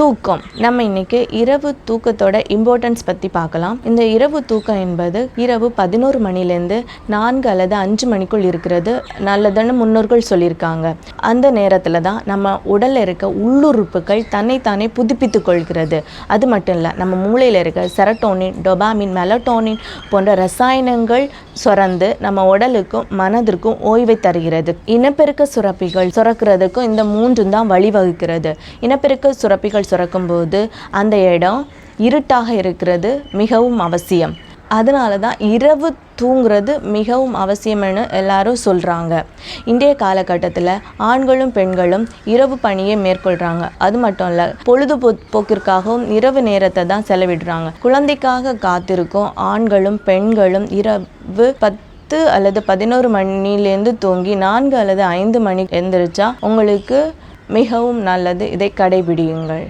தூக்கம். நம்ம இன்னைக்கு இரவு தூக்கத்தோட இம்பார்ட்டன்ஸ் பற்றி பார்க்கலாம். இந்த இரவு தூக்கம் என்பது இரவு பதினோரு மணிலேருந்து நான்கு அல்லது அஞ்சு மணிக்குள் இருக்கிறது. நல்லதுன்னு முன்னோர்கள் சொல்லியிருக்காங்க. அந்த நேரத்தில் தான் நம்ம உடலில் இருக்க உள்ளுறுப்புகள் தன்னைத்தானே புதுப்பித்து கொள்கிறது. அது மட்டும் இல்லை நம்ம மூளையில் இருக்க செரட்டோனின் டொபாமின் மெலட்டோனின் போன்ற ரசாயனங்கள் சுரந்து நம்ம உடலுக்கும் மனதிற்கும் ஓய்வை தருகிறது. இனப்பெருக்க சுரப்பிகள் சுரக்கிறதுக்கும் இந்த மூன்றும் தான் வழிவகுக்கிறது. இனப்பெருக்க சுரப்பிகள் சுரக்கும்போது அந்த இடம் இருட்டாக இருக்கிறது மிகவும் அவசியம். அதனால தான் இரவு தூங்குறது மிகவும் அவசியம்னு எல்லாரும் சொல்கிறாங்க இன்றைய காலகட்டத்தில் ஆண்களும் பெண்களும் இரவு பணியை மேற்கொள்கிறாங்க அது மட்டும் இல்லை பொழுதுபோ போக்கிற்காகவும் இரவு நேரத்தை தான் செலவிடுறாங்க. குழந்தைக்காக காத்திருக்கும் ஆண்களும் பெண்களும் இரவு பத்து அல்லது பதினோரு மணிலேருந்து தூங்கி நான்கு அல்லது ஐந்து மணி எந்திரிச்சா உங்களுக்கு மிகவும் நல்லது. இதை கடைபிடியுங்கள்.